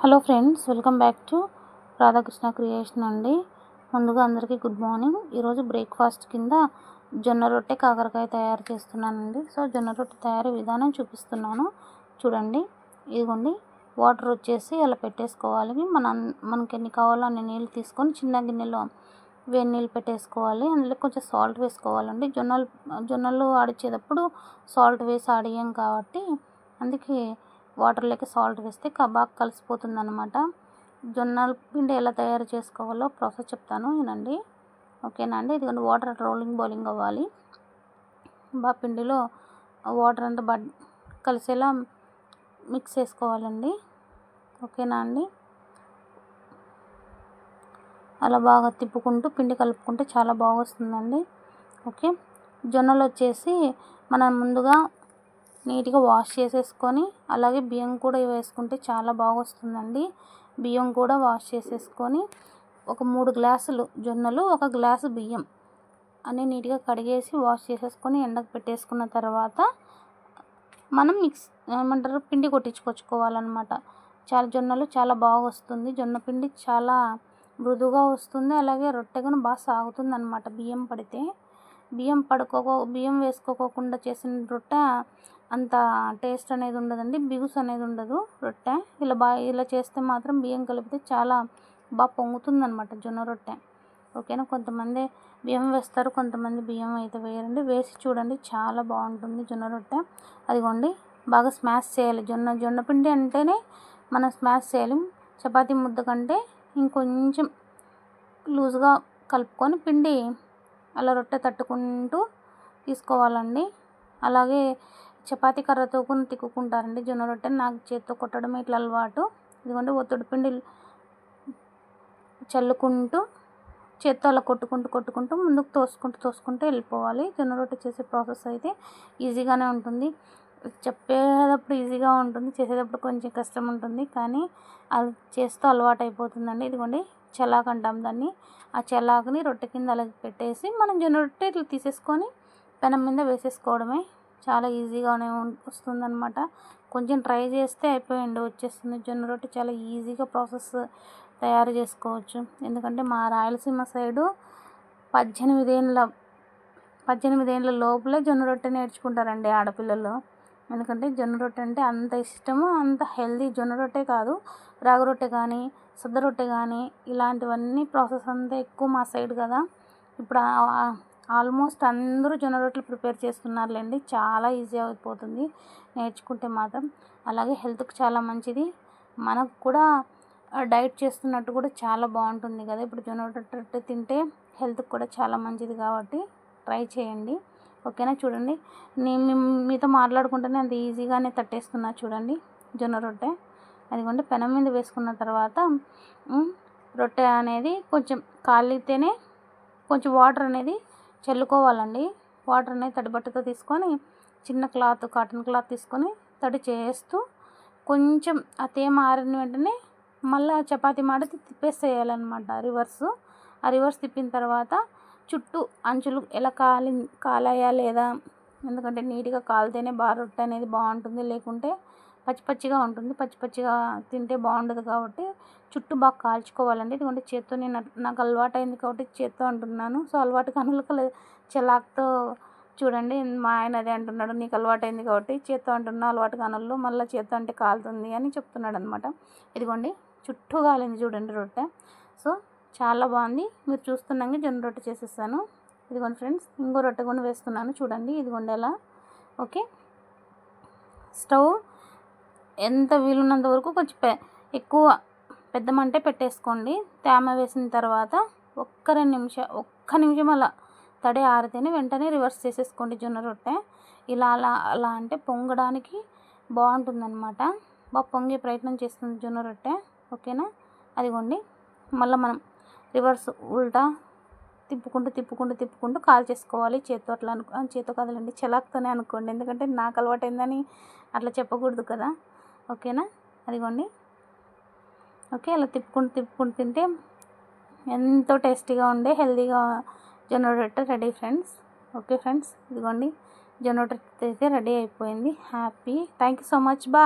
Hello friends welcome back to Radhakrishna creation అండి. ముందుగా అందరికీ గుడ్ మార్నింగ్. ఈరోజు బ్రేక్ఫాస్ట్ కింద జొన్న రొట్టె కాకరకాయ తయారు చేస్తున్నానండి. సో జొన్న రొట్టె తయారీ విధానం చూపిస్తున్నాను. చూడండి ఇదిగోండి వాటర్ వచ్చేసి అలా పెట్టేసుకోవాలి. మన మనకి ఎన్ని కావాలో అన్ని నీళ్ళు తీసుకొని చిన్న గిన్నెలో వేడి నీళ్ళు పెట్టేసుకోవాలి. అందులో కొంచెం సాల్ట్ వేసుకోవాలండి. జొన్నలు జొన్నలు ఆడిచేటప్పుడు సాల్ట్ వేసి ఆడియం కాబట్టి అందుకే వాటర్లోకి సాల్ట్ వేస్తే కబాబ్ కలిసిపోతుంది అనమాట జొన్నల పిండి ఎలా తయారు చేసుకోవాలో ప్రాసెస్ చెప్తాను వినండి. ఓకేనా అండి? ఇదిగోండి వాటర్ రోలింగ్ బౌలింగ్ అవ్వాలి. బా పిండిలో వాటర్ అంతా బడ్ కలిసేలా మిక్స్ చేసుకోవాలండి. ఓకేనా అండి? అలా బాగా తిప్పుకుంటూ పిండి కలుపుకుంటే చాలా బాగా వస్తుందండి. ఓకే? జొన్నలు వచ్చేసి మనం ముందుగా నీట్గా వాష్ చేసేసుకొని అలాగే బియ్యం కూడా వేసుకుంటే చాలా బాగా వస్తుందండి బియ్యం కూడా వాష్ చేసేసుకొని ఒక మూడు గ్లాసులు జొన్నలు ఒక గ్లాసు బియ్యం అన్నీ నీట్గా కడిగేసి వాష్ చేసేసుకొని ఎండకు పెట్టేసుకున్న తర్వాత మనం మిక్స్ ఏమంటారు పిండి కొట్టించుకొచ్చుకోవాలన్నమాట. చాలా జొన్నలు చాలా బాగా వస్తుంది జొన్న పిండి చాలా మృదుగా వస్తుంది. అలాగే రొట్టె కూడా బాగా సాగుతుంది అనమాట బియ్యం పడితే. బియ్యం పడుకోకో బియ్యం వేసుకోకుండా చేసిన రొట్టె అంత టేస్ట్ అనేది ఉండదండి బిగుసు అనేది ఉండదు రొట్టె. ఇలా బాగా ఇలా చేస్తే మాత్రం బియ్యం కలిపితే చాలా బాగా పొంగుతుంది అనమాట జొన్న రొట్టె. ఓకేనా? కొంతమంది బియ్యం వేస్తారు కొంతమంది బియ్యం అయితే వేయరండి. వేసి చూడండి చాలా బాగుంటుంది జొన్న రొట్టె. అదిగోండి బాగా స్మాష్ చేయాలి జొన్న. జొన్న పిండి అంటేనే మనం స్మాష్ చేయాలి. చపాతీ ముద్ద కంటే ఇంకొంచెం లూజ్గా కలుపుకొని పిండి అలా రొట్టె తట్టుకుంటూ తీసుకోవాలండి. అలాగే చపాతీ కర్రతో కూడా తిక్కుకుంటారండి. జొన్న రొట్టె నాకు చేత్తో కొట్టడం ఇట్లా అలవాటు. ఇదిగోండి ఒత్తిడి పిండి చల్లుకుంటూ చేత్తో అలా కొట్టుకుంటూ కొట్టుకుంటూ ముందుకు తోసుకుంటూ తోసుకుంటూ వెళ్ళిపోవాలి. జొన్న రొట్టె చేసే ప్రాసెస్ అయితే ఈజీగానే ఉంటుంది. చెప్పేటప్పుడు ఈజీగా ఉంటుంది చేసేటప్పుడు కొంచెం కష్టం ఉంటుంది. కానీ అది చేస్తూ అలవాటు అయిపోతుందండి. ఇదిగోండి చలాక్ అంటాం దాన్ని. ఆ చలాకుని రొట్టె కింద అలా పెట్టేసి మనం జొన్న రొట్టె ఇట్లా తీసేసుకొని పెనం మీద వేసేసుకోవడమే చాలా ఈజీగానే వస్తుందన్నమాట. కొంచెం ట్రై చేస్తే అయిపోయింది వచ్చేస్తుంది. జొన్న రొట్టె చాలా ఈజీగా ప్రాసెస్ తయారు చేసుకోవచ్చు. ఎందుకంటే మా రాయలసీమ సైడు పద్దెనిమిదేళ్ళ పద్దెనిమిదేళ్ళ పద్దెనిమిది ఏళ్ళ లోపలే జొన్న రొట్టె నేర్చుకుంటారండి ఆడపిల్లలు. ఎందుకంటే జొన్న రొట్టె అంటే అంత ఇష్టము అంత హెల్దీ జొన్న రొట్టె కాదు. రాగి రొట్టె కానీ సద్ద రొట్టె కానీ ఇలాంటివన్నీ ప్రాసెస్ అంతా ఎక్కువ మా సైడ్ కదా. ఇప్పుడు ఆల్మోస్ట్ అందరూ జొన్న రొట్టెలు ప్రిపేర్ చేస్తున్నారులేండి. చాలా ఈజీ అయిపోతుంది. నేర్చుకుంటే మాత్రం. అలాగే హెల్త్కి చాలా మంచిది. మనకు కూడా డైట్ చేస్తున్నట్టు కూడా చాలా బాగుంటుంది కదా. ఇప్పుడు జొన్న రొట్టె తింటే హెల్త్కి కూడా చాలా మంచిది కాబట్టి ట్రై చేయండి. ఓకేనా? చూడండి. నేను మీతో మాట్లాడుకుంటేనే అంత ఈజీగానే తట్టేస్తున్నా చూడండి జొన్న రొట్టె. అదిగోండి పెనం మీద వేసుకున్న తర్వాత రొట్టె అనేది కొంచెం కాలితేనే కొంచెం వాటర్ అనేది చల్లుకోవాలండి. వాటర్ అనేది తడిబట్టతో తీసుకొని చిన్న క్లాత్ కాటన్ క్లాత్ తీసుకొని తడి చేస్తూ కొంచెం ఆ తేమ ఆరిన వెంటనే మళ్ళీ చపాతీ మాడ తిప్పేసేయాలన్నమాట. రివర్స్. ఆ రివర్స్ తిప్పిన తర్వాత చుట్టూ అంచులు ఎలా కాలి కాలాయా లేదా ఎందుకంటే నీట్గా కాలితేనే బాగా రొట్టె అనేది బాగుంటుంది. లేకుంటే పచ్చి పచ్చిగా ఉంటుంది. పచ్చి పచ్చిగా తింటే బాగుండదు కాబట్టి చుట్టూ బాగా కాల్చుకోవాలండి. ఎందుకంటే చేత్తో నేను నాకు అలవాటు అయింది కాబట్టి చేత్తో అంటున్నాను. సో అలవాటు కనుక చలాక్తో చూడండి మా ఆయన అదే అంటున్నాడు నీకు అలవాటు అయింది కాబట్టి చేత్తో అంటున్నా అలవాటు కనులు మళ్ళీ చేత్తో అంటే కాలుతుంది అని చెప్తున్నాడు అనమాట ఇదిగోండి చుట్టూ కాలింది చూడండి రొట్టె. సో చాలా బాగుంది. మీరు చూస్తున్నాక జొన్న రొట్టె చేసేస్తాను. ఇదిగోండి ఫ్రెండ్స్ ఇంకో రొట్టె కూడా వేస్తున్నాను చూడండి ఇదిగోండి ఎలా. ఓకే. స్టవ్ ఎంత వీలున్నంత వరకు కొంచెం ఎక్కువ పెద్ద మంట పెట్టేసుకోండి. తేమ వేసిన తర్వాత ఒక్క రెండు నిమిషం ఒక్క నిమిషం అలా తడి ఆరితేనే వెంటనే రివర్స్ చేసేసుకోండి జొన్న రొట్టె. ఇలా అలా అలా అంటే పొంగడానికి బాగుంటుందన్నమాట. బాగా పొంగే ప్రయత్నం చేస్తుంది జొన్న రొట్టె. ఓకేనా? అదిగోండి. మళ్ళీ మనం రివర్స్ ఉల్టా తిప్పుకుంటూ తిప్పుకుంటూ తిప్పుకుంటూ కాల్ చేసుకోవాలి. చేత్తో అట్లా అనుకో చేత్తో కదలండి చలాక్తోనే అనుకోండి. ఎందుకంటే నాకు అలవాటైందని అట్లా చెప్పకూడదు కదా. ఓకేనా? అదిగోండి. ఓకే అలా తిప్పుకుంటూ తిప్పుకుంటూ తింటే ఎంతో టేస్టీగా ఉండే హెల్తీగా జొన్న రొట్టె రెడీ ఫ్రెండ్స్. ఓకే ఫ్రెండ్స్ ఇదిగోండి జొన్న రొట్టె అయితే రెడీ అయిపోయింది. Happy. Thank you so much. బా